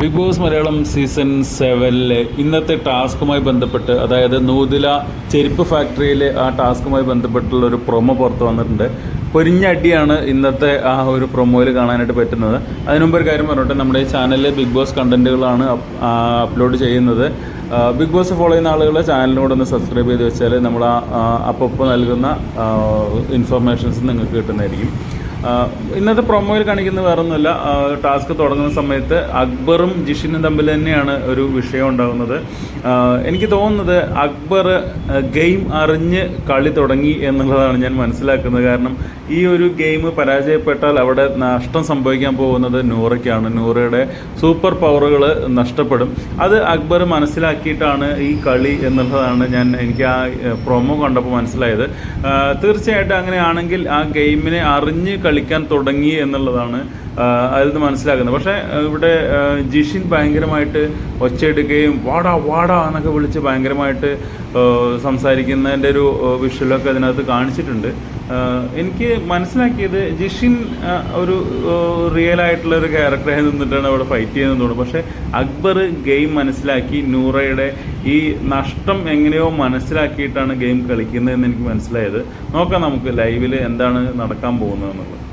Big Boss Malayalam season സെവനിലെ ഇന്നത്തെ ടാസ്കുമായി ബന്ധപ്പെട്ട് അതായത് നൂതില ചെരുപ്പ് ഫാക്ടറിയിലെ ആ ടാസ്കുമായി ബന്ധപ്പെട്ടുള്ള ഒരു പ്രൊമോ പുറത്തു വന്നിട്ടുണ്ട്. പൊരിഞ്ഞടിയാണ് ഇന്നത്തെ ആ ഒരു പ്രൊമോയിൽ കാണാനായിട്ട് പറ്റുന്നത്. അതിനുമുമ്പ് ഒരു കാര്യം പറഞ്ഞോട്ടെ നമ്മുടെ ഈ ചാനലിൽ ബിഗ് ബോസ് കണ്ടന്റുകളാണ് അപ്ലോഡ് ചെയ്യുന്നത്. ബിഗ് ബോസ് ഫോളോ ചെയ്യുന്ന ആളുകളെ ചാനലിനോട് ഒന്ന് സബ്സ്ക്രൈബ് ചെയ്ത് വെച്ചാൽ നമ്മൾ അപ്പോൾ നൽകുന്ന ഇൻഫർമേഷൻസ് നിങ്ങൾക്ക് കിട്ടുന്നതായിരിക്കും. ഇന്നത്തെ പ്രൊമോയിൽ കാണിക്കുന്നത് വേറൊന്നുമല്ല. ടാസ്ക് തുടങ്ങുന്ന സമയത്ത് അക്ബറും ജിഷിനും തമ്മിൽ തന്നെയാണ് ഒരു വിഷയം ഉണ്ടാകുന്നത്. എനിക്ക് തോന്നുന്നത് അക്ബർ ഗെയിം അറിഞ്ഞ് കളി തുടങ്ങി എന്നുള്ളതാണ് ഞാൻ മനസ്സിലാക്കുന്നത്. കാരണം ഈ ഒരു ഗെയിം പരാജയപ്പെട്ടാൽ അവിടെ നഷ്ടം സംഭവിക്കാൻ പോകുന്നത് നൂറയ്ക്കാണ്. നൂറയുടെ സൂപ്പർ പവറുകൾ നഷ്ടപ്പെടും. അത് അക്ബർ മനസ്സിലാക്കിയിട്ടാണ് ഈ കളി എന്നുള്ളതാണ് ഞാൻ എനിക്ക് ആ പ്രൊമോ കണ്ടപ്പോൾ മനസ്സിലായത്. തീർച്ചയായിട്ടും അങ്ങനെയാണെങ്കിൽ ആ ഗെയിമിനെ അറിഞ്ഞ് കളിക്കാൻ തുടങ്ങി എന്നുള്ളതാണ് അതിൽ നിന്ന് മനസ്സിലാക്കുന്നത്. പക്ഷേ ഇവിടെ ജിഷിൻ ഭയങ്കരമായിട്ട് ഒച്ചയെടുക്കുകയും വാടാ വാടാ എന്നൊക്കെ വിളിച്ച് ഭയങ്കരമായിട്ട് സംസാരിക്കുന്നതിന്റെ ഒരു വിഷ്വലൊക്കെ അതിനകത്ത് കാണിച്ചിട്ടുണ്ട്. എനിക്ക് മനസ്സിലാക്കിയത് ജിഷിൻ ഒരു റിയൽ ആയിട്ടുള്ള ഒരു ക്യാരക്ടറായി നിന്നിട്ടാണ് അവിടെ ഫൈറ്റ് ചെയ്യുന്നത് തോന്നുന്നു. പക്ഷേ അക്ബർ ഗെയിം മനസ്സിലാക്കി നൂറയുടെ ഈ നഷ്ടം എങ്ങനെയോ മനസ്സിലാക്കിയിട്ടാണ് ഗെയിം കളിക്കുന്നതെന്ന് എനിക്ക് മനസ്സിലായത്. നോക്കാം നമുക്ക് ലൈവിൽ എന്താണ് നടക്കാൻ പോകുന്നതെന്നുള്ളത്